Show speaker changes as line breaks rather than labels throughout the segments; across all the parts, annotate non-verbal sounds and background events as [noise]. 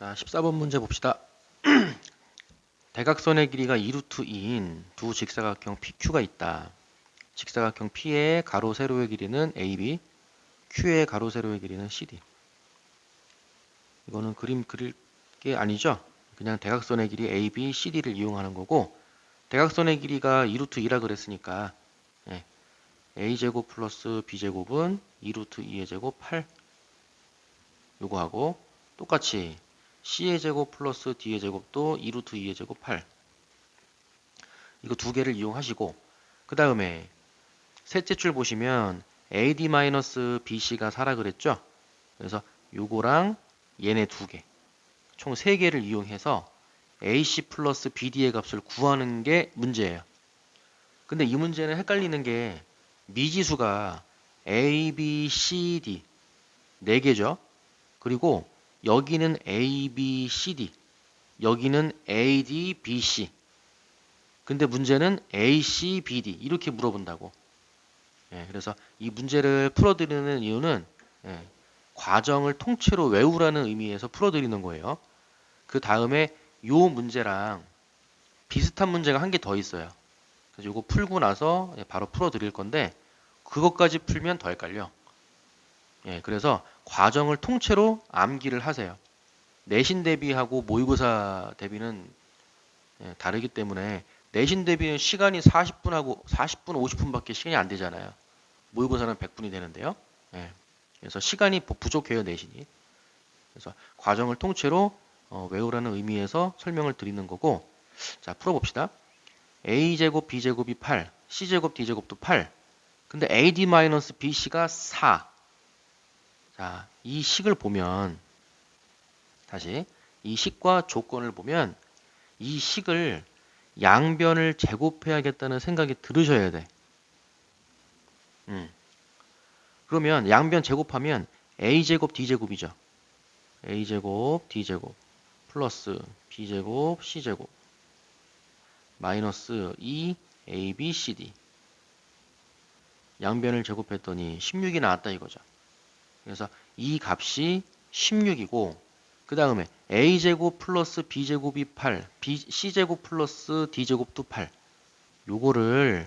자, 14번 문제 봅시다. [clears throat] 대각선의 길이가 2루트 2인 두 직사각형 PQ가 있다. 직사각형 P의 가로 세로의 길이는 AB, Q의 가로 세로의 길이는 CD. 이거는 그림 그릴 게 아니죠? 그냥 대각선의 길이 AB, CD를 이용하는 거고 대각선의 길이가 2루트 2라 그랬으니까 예, A제곱 플러스 B제곱은 2루트 2의 제곱 8 요거 하고 똑같이 C의 제곱 플러스 D의 제곱도 2루트 2의 제곱 8 이거 두 개를 이용하시고 그 다음에 셋째 줄 보시면 AD 마이너스 BC가 4라 그랬죠? 그래서 요거랑 얘네 두 개 총 세 개를 이용해서 AC 플러스 BD의 값을 구하는 게 문제예요. 근데 이 문제는 헷갈리는 게 미지수가 A, B, C, D 네 개죠? 그리고 여기는 A, B, C, D. 여기는 A, D, B, C. 근데 문제는 A, C, B, D. 이렇게 물어본다고. 예, 그래서 이 문제를 풀어드리는 이유는 예, 과정을 통째로 외우라는 의미에서 풀어드리는 거예요. 그 다음에 요 문제랑 비슷한 문제가 한 개 더 있어요. 그래서 요거 풀고 나서 예, 바로 풀어드릴 건데 그것까지 풀면 더 헷갈려. 예, 그래서 과정을 통째로 암기를 하세요. 내신 대비하고 모의고사 대비는 예, 다르기 때문에 내신 대비는 시간이 40분 하고 40분, 50분밖에 시간이 안 되잖아요. 모의고사는 100분이 되는데요. 예, 그래서 시간이 부- 부족해요 내신이. 그래서 과정을 통째로 어, 외우라는 의미에서 설명을 드리는 거고, 자 풀어봅시다. a 제곱 b 제곱이 8, c 제곱 d 제곱도 8. 근데 ad-bc가 4. 자, 이 식을 보면 다시 이 식과 조건을 보면 이 식을 양변을 제곱해야겠다는 생각이 들으셔야 돼. 음. 그러면 양변 제곱하면 a 제곱 d 제곱이죠. a 제곱 d 제곱 플러스 b 제곱 c 제곱 마이너스 2 a b c d 양변을 제곱했더니 16이 나왔다 이거죠. 그래서 이 값이 16이고 그 다음에 a제곱 플러스 b제곱이 8 b, c제곱 플러스 d제곱도 8 요거를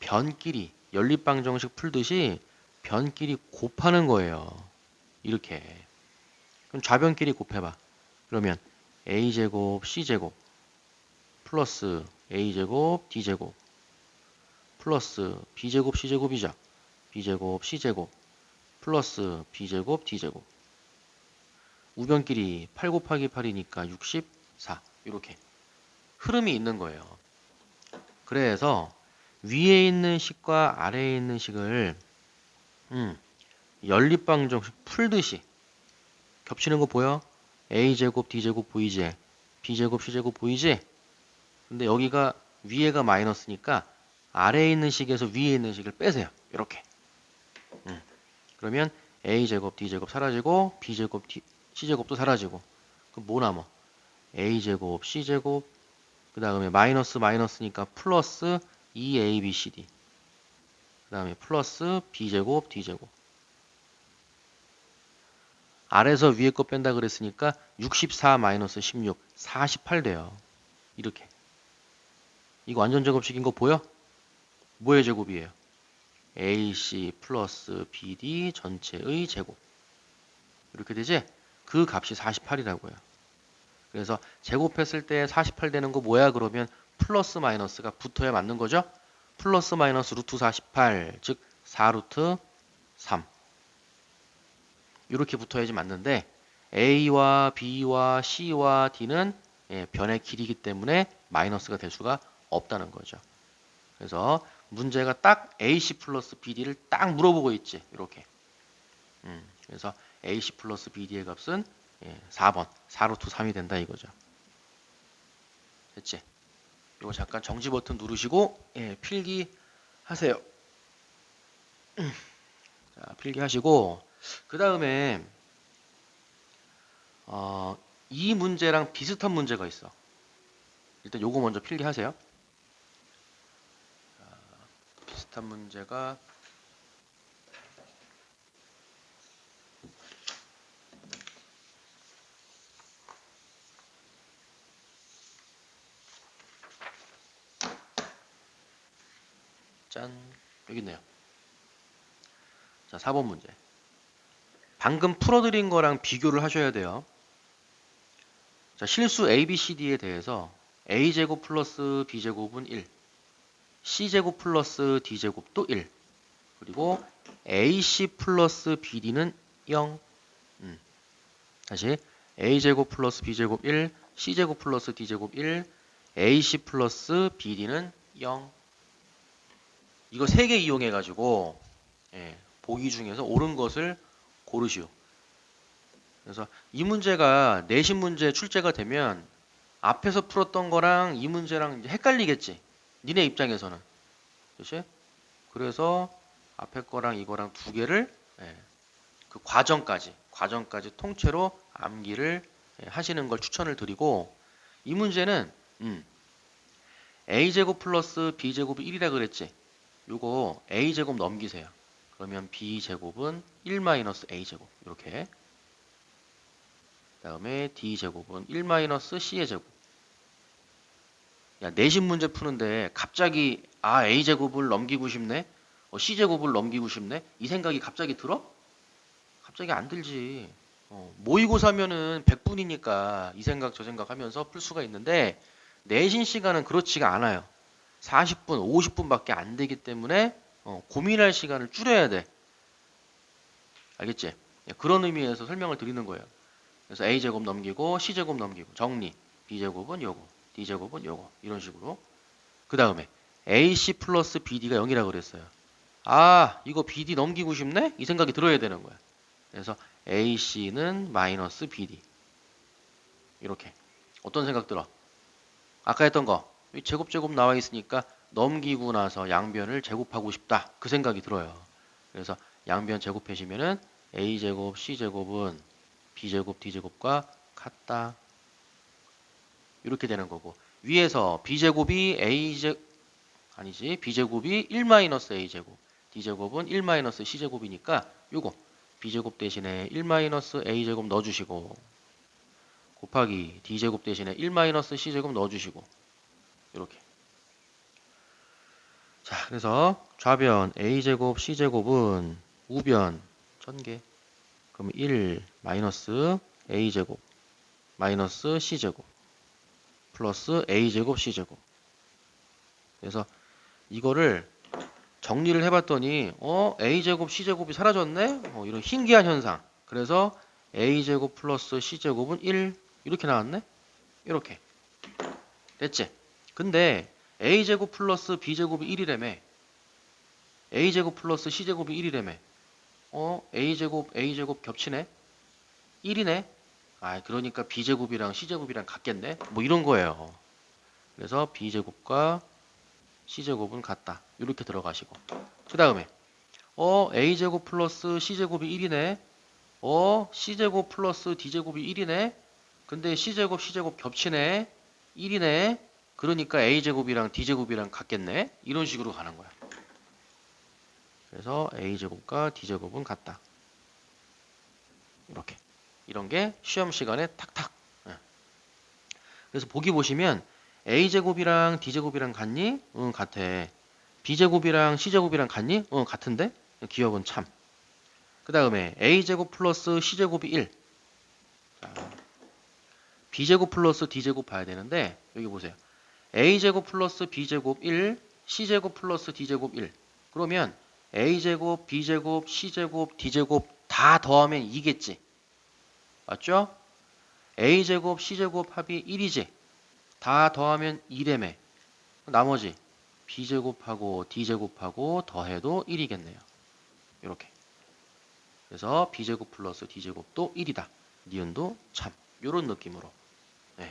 변끼리 연립방 정식 풀듯이 변끼리 곱하는 거예요. 이렇게. 그럼 좌변끼리 곱해봐. 그러면 a제곱 c제곱 플러스 a제곱 d제곱 플러스 b제곱 c제곱이죠. B제곱 c제곱 플러스 b제곱 d제곱 우변끼리 8 곱하기 8이니까 64 이렇게 흐름이 있는 거예요. 그래서 위에 있는 식과 아래에 있는 식을 음, 연립방 정식 풀듯이 겹치는 거 보여? a제곱 d제곱 보이지? b제곱 c제곱 보이지? 근데 여기가 위에가 마이너스니까 아래에 있는 식에서 위에 있는 식을 빼세요. 이렇게 음. 그러면 a제곱 d제곱 사라지고 b제곱 c제곱도 사라지고 그럼 뭐 남아? a제곱 c제곱 그 다음에 마이너스 마이너스니까 플러스 2abcd 그 다음에 플러스 b제곱 d제곱 아래서 위에 거 뺀다 그랬으니까 64 마이너스 16 48 돼요 이렇게 이거 완전 제곱식인 거 보여? 뭐의 제곱이에요? AC 플러스 BD 전체의 제곱 이렇게 되지? 그 값이 48이라고요. 그래서 제곱했을 때 48 되는 거 뭐야 그러면 플러스 마이너스가 붙어야 맞는 거죠? 플러스 마이너스 루트 48, 즉 4루트 3 이렇게 붙어야지 맞는데 A와 B와 C와 D는 예, 변의 길이기 때문에 마이너스가 될 수가 없다는 거죠. 그래서 문제가 딱 AC 플러스 BD를 딱 물어보고 있지. 이렇게. 음, 그래서 AC 플러스 BD의 값은 예, 4번. 4루트 3이 된다 이거죠. 됐지? 이거 잠깐 정지 버튼 누르시고 예, 필기 하세요. 자, 필기 하시고 그 다음에 어, 이 문제랑 비슷한 문제가 있어. 일단 요거 먼저 필기 하세요. 비슷한 문제가 짠 여기 있네요. 자 4번 문제. 방금 풀어드린 거랑 비교를 하셔야 돼요. 자 실수 ABCD에 대해서 A제곱 플러스 B제곱은 1 C제곱 플러스 D제곱도 1, 그리고 AC 플러스 BD는 0. 음. 다시 A제곱 플러스 B제곱 1, C제곱 플러스 D제곱 1, AC 플러스 BD는 0. 이거 세 개 이용해 가지고 예, 보기 중에서 옳은 것을 고르시오. 그래서 이 문제가 내신 문제 출제가 되면 앞에서 풀었던 거랑 이 문제랑 헷갈리겠지. 니네 입장에서는. 그렇지? 그래서 앞에 거랑 이거랑 두 개를 예, 그 과정까지 과정까지 통째로 암기를 예, 하시는 걸 추천을 드리고 이 문제는 음, a제곱 플러스 b제곱이 1이라 그랬지. 요거 a제곱 넘기세요. 그러면 b제곱은 1 마이너스 a제곱 이렇게 그다음에 d제곱은 1 마이너스 c의 제곱 야 내신 문제 푸는데 갑자기 아 a제곱을 넘기고 싶네? 어, c제곱을 넘기고 싶네? 이 생각이 갑자기 들어? 갑자기 안 들지. 어, 모의고사면은 100분이니까 이 생각 저 생각 하면서 풀 수가 있는데 내신 시간은 그렇지가 않아요. 40분 50분밖에 안 되기 때문에 어, 고민할 시간을 줄여야 돼. 알겠지? 예, 그런 의미에서 설명을 드리는 거예요. 그래서 a제곱 넘기고 c제곱 넘기고 정리. B제곱은 요거 d제곱은 요거 이런 식으로. 그 다음에 ac 플러스 bd가 0이라 그랬어요. 아 이거 bd 넘기고 싶네? 이 생각이 들어야 되는 거야. 그래서 ac는 마이너스 bd 이렇게. 어떤 생각 들어? 아까 했던 거. 제곱 제곱 나와 있으니까 넘기고 나서 양변을 제곱하고 싶다. 그 생각이 들어요. 그래서 양변 제곱해시면은 a제곱 c제곱은 b제곱 d제곱과 같다 이렇게 되는 거고 위에서 b제곱이 a제 아니지 b제곱이 1 마이너스 a제곱 d제곱은 1 마이너스 c제곱이니까 요거 b제곱 대신에 1 마이너스 a제곱 넣어주시고 곱하기 d제곱 대신에 1 마이너스 c제곱 넣어주시고 이렇게. 자 그래서 좌변 a제곱 c제곱은 우변 전개. 그럼 1 마이너스 a제곱 마이너스 c제곱 플러스 a제곱 c제곱. 그래서 이거를 정리를 해봤더니 어 a제곱 c제곱이 사라졌네? 어, 이런 신기한 현상. 그래서 a제곱 플러스 c제곱은 1 이렇게 나왔네? 이렇게. 됐지? 근데 a제곱 플러스 b제곱이 1이라며 a제곱 플러스 c제곱이 1이라며 어 a제곱 a제곱 겹치네? 1이네 아 그러니까 b제곱이랑 c제곱이랑 같겠네? 뭐 이런 거예요. 그래서 b제곱과 c제곱은 같다. 이렇게 들어가시고. 그 다음에 어 a제곱 플러스 c제곱이 1이네. 어 c제곱 플러스 d제곱이 1이네. 근데 c제곱 c제곱 겹치네. 1이네. 그러니까 a제곱이랑 d제곱이랑 같겠네. 이런 식으로 가는 거야. 그래서 a제곱과 d제곱은 같다 이런 게 시험 시간에 탁탁. 예. 그래서 보기 보시면 a제곱이랑 d제곱이랑 같니? 응 같아. B제곱이랑 c제곱이랑 같니? 응 같은데? 기억은 참. 그 다음에 a제곱 플러스 c제곱이 1 자, b제곱 플러스 d제곱 봐야 되는데 여기 보세요. A제곱 플러스 b제곱 1 c제곱 플러스 d제곱 1 그러면 a제곱 b제곱 c제곱 d제곱 다 더하면 2겠지 맞죠? a제곱 c제곱 합이 1이지. 다 더하면 2래매. 나머지 b제곱하고 d제곱하고 더해도 1이겠네요. 이렇게. 그래서 b제곱 플러스 d제곱도 1이다. 니은도 참. 요런 느낌으로. 네.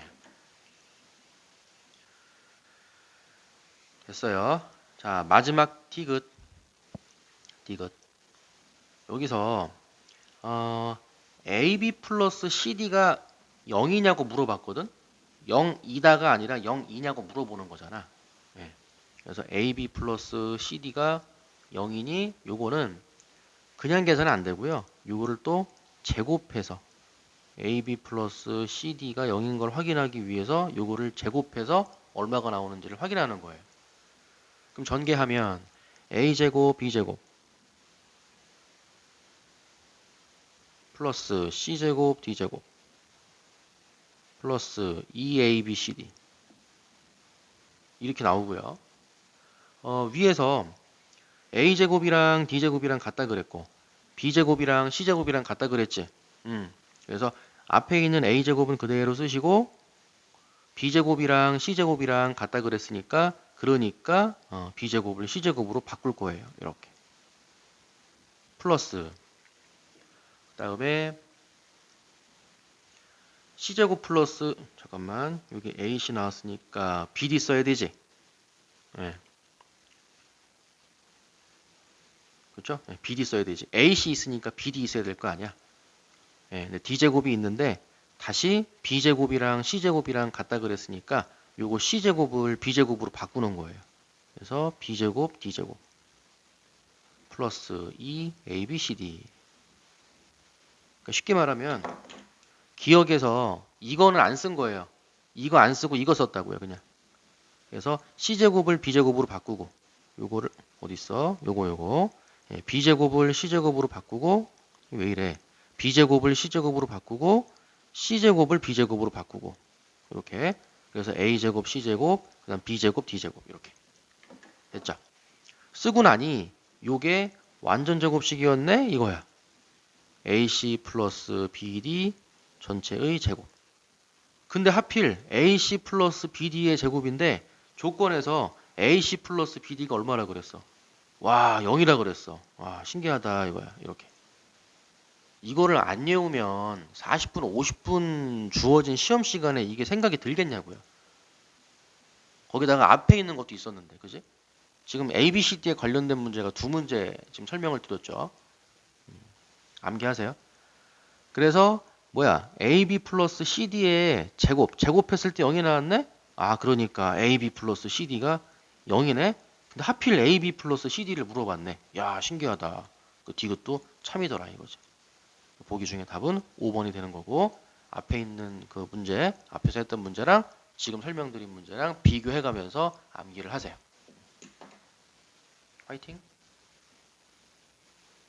됐어요. 자 마지막 디귿 디귿 여기서 어, AB 플러스 CD가 0이냐고 물어봤거든? 0이다가 아니라 0이냐고 물어보는 거잖아. 예. 그래서 AB 플러스 CD가 0이니 요거는 그냥 계산은 안 되고요. 요거를 또 제곱해서 AB 플러스 CD가 0인 걸 확인하기 위해서 요거를 제곱해서 얼마가 나오는지를 확인하는 거예요. 그럼 전개하면 a제곱 b제곱 플러스 c제곱 d제곱 플러스 2abcd 이렇게 나오고요. 어, 위에서 a제곱이랑 d제곱이랑 같다 그랬고 b제곱이랑 c제곱이랑 같다 그랬지. 음, 그래서 앞에 있는 a제곱은 그대로 쓰시고 b제곱이랑 c제곱이랑 같다 그랬으니까 그러니까 어, b제곱을 c제곱으로 바꿀 거예요. 이렇게 플러스 그 다음에 c제곱 플러스 잠깐만 여기 ac 나왔으니까 bd 써야 되지. 예. 그렇죠? 예, bd 써야 되지. ac 있으니까 bd 있어야 될 거 아니야. 예, 근데 d제곱이 있는데 다시 b제곱이랑 c제곱이랑 같다 그랬으니까 요거 c제곱을 b제곱으로 바꾸는 거예요. 그래서 b제곱 d제곱 플러스 2 abcd 그러니까 쉽게 말하면 기억에서 이거는 안 쓴 거예요. 이거 안 쓰고 이거 썼다고요, 그냥. 그래서 c제곱을 b제곱으로 바꾸고 요거를 어디 있어? 요거 요거 예, b제곱을 c제곱으로 바꾸고 왜 이래? b제곱을 c제곱으로 바꾸고 c제곱을 b제곱으로 바꾸고 이렇게 그래서 a제곱 c제곱 그 다음 b제곱 d제곱 이렇게 됐죠? 쓰고 나니 요게 완전 제곱식이었네 이거야. Ac 플러스 bd 전체의 제곱. 근데 하필 ac 플러스 bd의 제곱인데 조건에서 ac 플러스 bd가 얼마라 그랬어? 와 0이라 그랬어. 와 신기하다 이거야 이렇게. 이거를 안 외우면 40분, 50분 주어진 시험 시간에 이게 생각이 들겠냐고요. 거기다가 앞에 있는 것도 있었는데, 그지? 지금 A, B, C, D에 관련된 문제가 두 문제 지금 설명을 드렸죠. 음, 암기하세요. 그래서 뭐야? AB 플러스 CD의 제곱, 제곱했을 때 0이 나왔네? 아, 그러니까 AB 플러스 CD가 0이네? 근데 하필 AB 플러스 CD를 물어봤네. 야, 신기하다. 그 디귿도 참이더라 이거지. 보기 중에 답은 5번이 되는 거고 앞에 있는 그 문제, 앞에서 했던 문제랑 지금 설명드린 문제랑 비교해 가면서 암기를 하세요. 화이팅!